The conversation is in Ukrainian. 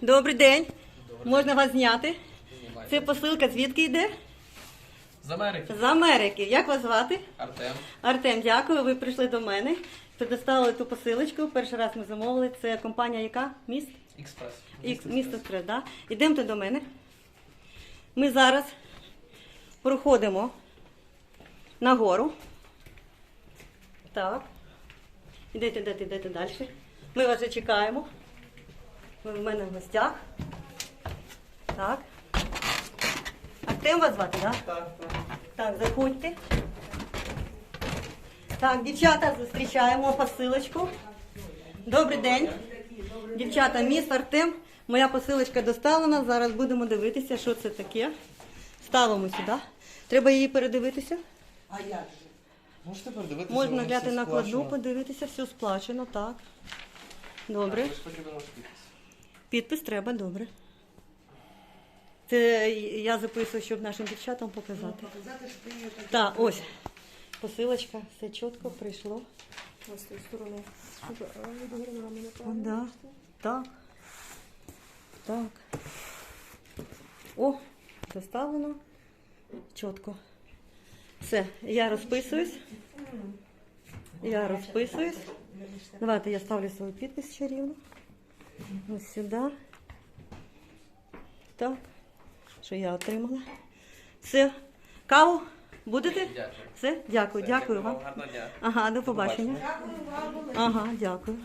Добрий день. Можна вас зняти? Це посилка звідки йде? З Америки. З Америки. Як вас звати? Артем. Артем, дякую. Ви прийшли до мене. Предоставили ту посилочку. Перший раз ми замовили. Це компанія яка? Міст? Експрес. Місто Стрес, да? Ідемте до мене. Ми зараз проходимо нагору. Так. Ідете, ідете, ідете далі. Ми вас чекаємо. Ви в мене в гостях. Так. Артем вас звати, так? Так, так. Так, заходьте. Так, дівчата, зустрічаємо посилочку. Добрий день. Дівчата, міст Артем. Моя посилочка доставлена. Зараз будемо дивитися, що це таке. Ставимо сюди. Треба її передивитися. А як же? Можете передивитися? Можна гляти накладну, сплачено. подивитися, все сплачено, так. Добре. Підпис. Треба, добре. Це я записую, щоб нашим дівчатам показати. Показати, що ти її так. Так, ось. Посилочка, все чітко прийшло. Ось з тієї сторони. Щоб, відгорнула мене да. Так. Так. О, доставлено. Чітко. Все, я розписуюсь. Я розписуюсь. Давайте я ставлю свій підпис чарівно. Ось сюди. Так. Що я отримала. Все. Каву будете? Дякую. Все? Дякую, дякую вам. Гарного дня. Ага, до побачення. Ага, дякую.